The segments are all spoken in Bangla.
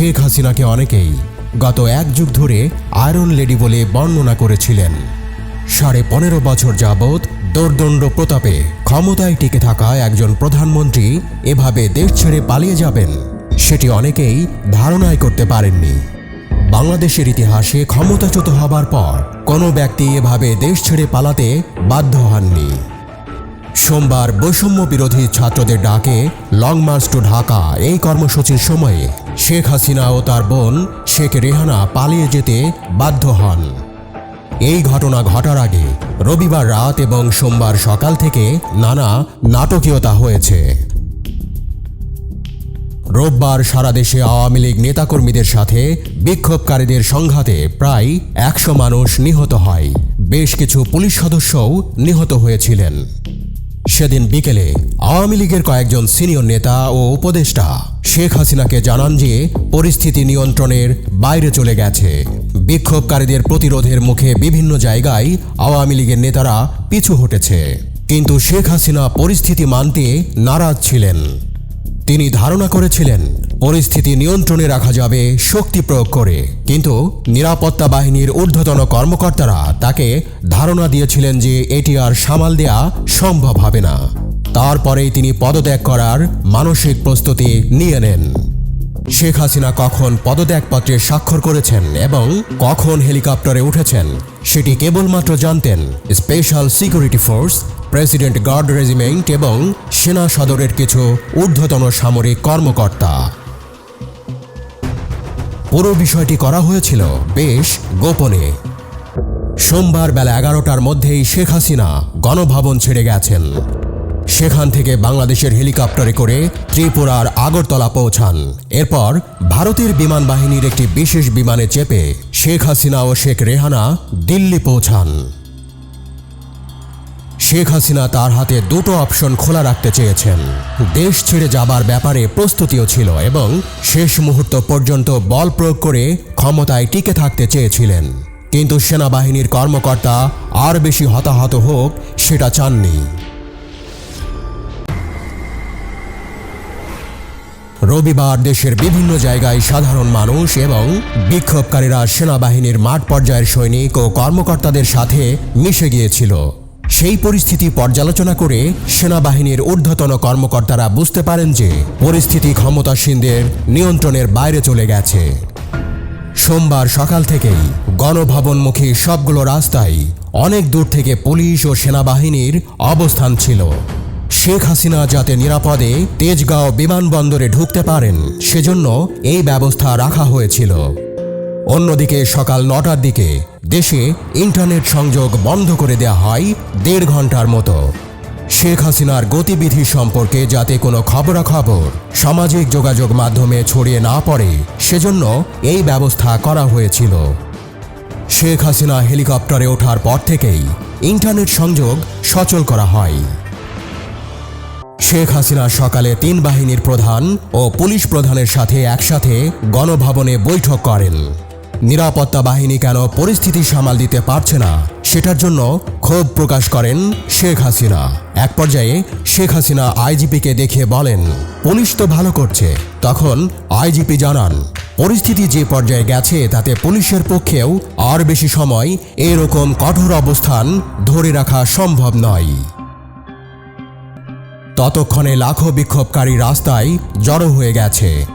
শেখ হাসিনাকে অনেকেই গত এক যুগ ধরে আয়রন লেডি বলে বর্ণনা করেছিলেন। সাড়ে পনেরো বছর যাবৎ দোর্দণ্ড প্রতাপে ক্ষমতায় টিকে থাকা একজন প্রধানমন্ত্রী এভাবে দেশ ছেড়ে পালিয়ে যাবেন, সেটি অনেকেই ধারণাই করতে পারেননি। বাংলাদেশের ইতিহাসে ক্ষমতাচ্যুত হবার পর কোনো ব্যক্তি এভাবে দেশ ছেড়ে পালাতে বাধ্য হননি। সোমবার বৈষম্য বিরোধী ছাত্রদের ডাকে লং মার্চ টু ঢাকা এই কর্মসূচির সময়ে শেখ হাসিনা ও তার বোন শেখ রেহানা পালিয়ে যেতে বাধ্য হন। এই ঘটনা ঘটার আগে রবিবার রাত এবং সোমবার সকাল থেকে নানা নাটকীয়তা হয়েছে। রোববার সারা দেশে আওয়ামী লীগ নেতাকর্মীদের সাথে বিক্ষোভকারীদের সংঘাতে প্রায় একশো মানুষ নিহত হয়। বেশ কিছু পুলিশ সদস্যও নিহত হয়েছিলেন। সেদিন বিকেলে আওয়ামী লীগের কয়েকজন সিনিয়র নেতা ও উপদেষ্টা শেখ হাসিনাকে জানান যে পরিস্থিতি নিয়ন্ত্রণের বাইরে চলে গেছে। বিক্ষোভকারীদের প্রতিরোধের মুখে বিভিন্ন জায়গায় আওয়ামী লীগের নেতারা পিছু হটেছে। কিন্তু শেখ হাসিনা পরিস্থিতি মানতে নারাজ ছিলেন। তিনি ধারণা করেছিলেন, পরিস্থিতি নিয়ন্ত্রণে রাখা যাবে শক্তি প্রয়োগ করে। কিন্তু নিরাপত্তা বাহিনীর ঊর্ধ্বতন কর্মকর্তারা তাকে ধারণা দিয়েছিলেন যে এটি আর সামাল দেয়া সম্ভব হবে না। তারপরেই তিনি পদত্যাগ করার মানসিক প্রস্তুতি নিয়ে নেন। শেখ হাসিনা কখন পদত্যাগপত্রে স্বাক্ষর করেছেন এবং কখন হেলিকপ্টারে উঠেছেন, সেটি কেবলমাত্র জানতেন special security force president guard regiment এবং সেনা সদরের কিছু ঊর্ধ্বতন সামরিক কর্মকর্তা। পুরো বিষয়টি করা হয়েছিল বেশ গোপনে। সোমবার বেলা এগারোটার মধ্যেই শেখ হাসিনা গণভবন ছেড়ে গেছেন। সেখান থেকে বাংলাদেশের হেলিকপ্টারে করে ত্রিপুরার আগরতলা পৌঁছান। এরপর ভারতের বিমান বাহিনীর একটি বিশেষ বিমানে চেপে শেখ হাসিনা ও শেখ রেহানা দিল্লি পৌঁছান। শেখ হাসিনা তার হাতে দুটো অপশন খোলা রাখতে চেয়েছেন। দেশ ছেড়ে যাবার ব্যাপারে প্রস্তুতিও ছিল এবং শেষ মুহূর্ত পর্যন্ত বল প্রয়োগ করে ক্ষমতায় টিকে থাকতে চেয়েছিলেন। কিন্তু সেনাবাহিনীর কর্মকর্তা আর বেশি হতাহত হোক সেটা চাননি। রবিবার দেশের বিভিন্ন জায়গায় সাধারণ মানুষ এবং বিক্ষোভকারীরা সেনাবাহিনীর মাঠ পর্যায়ের সৈনিক ও কর্মকর্তাদের সাথে মিশে গিয়েছিল। সেই পরিস্থিতি পর্যালোচনা করে সেনাবাহিনীর ঊর্ধ্বতন কর্মকর্তারা বুঝতে পারেন যে পরিস্থিতি ক্ষমতাসীনদের নিয়ন্ত্রণের বাইরে চলে গেছে। সোমবার সকাল থেকেই গণভবনমুখী সবগুলো রাস্তায় অনেক দূর থেকে পুলিশ ও সেনাবাহিনীর অবস্থান ছিল। শেখ হাসিনা যাতে নিরাপদে তেজগাঁও বিমানবন্দরে ঢুকতে পারেন, সেজন্য এই ব্যবস্থা রাখা হয়েছিল। অন্যদিকে সকাল নটার দিকে দেশে ইন্টারনেট সংযোগ বন্ধ করে দেওয়া হয় দেড় ঘণ্টার মতো। শেখ হাসিনার গতিবিধি সম্পর্কে যাতে কোনো খবরাখবর, সামাজিক যোগাযোগ মাধ্যমে ছড়িয়ে না পড়ে, সেজন্য এই ব্যবস্থা করা হয়েছিল। শেখ হাসিনা হেলিকপ্টারে ওঠার পর থেকেই ইন্টারনেট সংযোগ সচল করা হয়। শেখ হাসিনা সকালে তিন বাহিনীর প্রধান ও পুলিশ প্রধানের সাথে একসাথে গণভবনে বৈঠক করেন। নিরাপত্তা বাহিনী কেন পরিস্থিতি সামাল দিতে পারছে না, সেটার জন্য ক্ষোভ প্রকাশ করেন শেখ হাসিনা। এক পর্যায়ে শেখ হাসিনা আইজিপিকে দেখে বলেন, পুলিশ তো ভালো করছে। তখন আইজিপি জানান, পরিস্থিতি যে পর্যায়ে গেছে, তাতে পুলিশের পক্ষেও আর বেশি সময় এরকম কঠোর অবস্থান ধরে রাখা সম্ভব নয়। ততক্ষণে লাখো বিক্ষোভকারী রাস্তায় জড়ো হয়ে গেছে।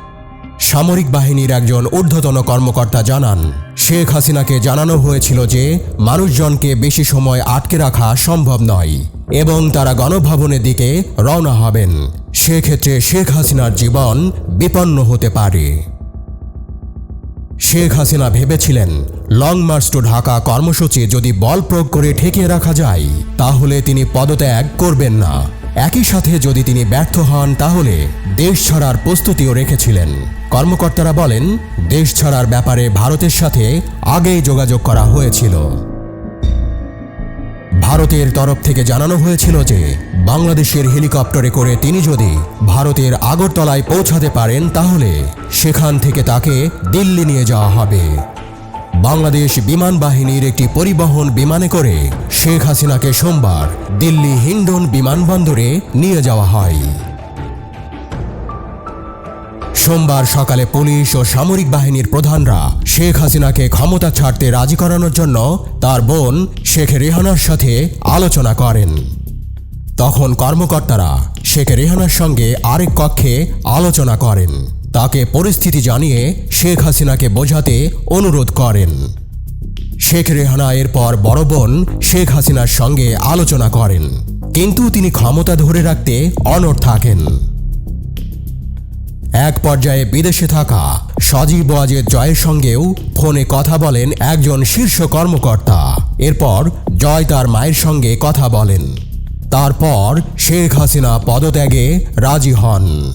সামরিক বাহিনীর একজন ঊর্ধ্বতন কর্মকর্তা জানান, শেখ হাসিনাকে জানানো হয়েছিল যে মানুষজনকে বেশি সময় আটকে রাখা সম্ভব নয় এবং তারা গণভবনের দিকে রওনা হবেন। সেক্ষেত্রে শেখ হাসিনার জীবন বিপন্ন হতে পারে। শেখ হাসিনা ভেবেছিলেন, লং মার্চ টু ঢাকা কর্মসূচি যদি বল প্রয়োগ করে ঠেকিয়ে রাখা যায়, তাহলে তিনি পদত্যাগ করবেন না। একই সাথে যদি তিনি ব্যর্থ হন, তাহলে দেশ ছাড়ার প্রস্তুতিও রেখেছিলেন। কর্মকর্তারা বলেন, দেশ ছাড়ার ব্যাপারে ভারতের সাথে আগেই যোগাযোগ করা হয়েছিল। ভারতের তরফ থেকে জানানো হয়েছিল যে, বাংলাদেশের হেলিকপ্টারে করে তিনি যদি ভারতের আগরতলায় পৌঁছাতে পারেন, তাহলে সেখান থেকে তাকে দিল্লি নিয়ে যাওয়া হবে। বাংলাদেশ বিমান বাহিনীর একটি পরিবহন বিমানে করে শেখ হাসিনাকে সোমবার দিল্লি হিন্ডন বিমানবন্দরে নিয়ে যাওয়া হয়। সোমবার সকালে পুলিশ ও সামরিক বাহিনীর প্রধানরা শেখ হাসিনাকে ক্ষমতা ছাড়তে রাজি করানোর জন্য তার বোন শেখ রেহানার সাথে আলোচনা করেন। তখন কর্মকর্তারা শেখ রেহানার সঙ্গে আরেক কক্ষে আলোচনা করেন। তাকে পরিস্থিতি জানিয়ে শেখ হাসিনাকে বোঝাতে অনুরোধ করেন। শেখ রেহানা এরপর বড় বোন শেখ হাসিনার সঙ্গে আলোচনা করেন। কিন্তু তিনি ক্ষমতা ধরে রাখতে অনড় থাকেন। এক পর্যায়ে বিদেশে থাকা সজীব ওয়াজেদ জয়ের সঙ্গেও ফোনে কথা বলেন একজন শীর্ষ কর্মকর্তা। এরপর জয় তার মায়ের সঙ্গে কথা বলেন। তারপর শেখ হাসিনা পদত্যাগে রাজি হন।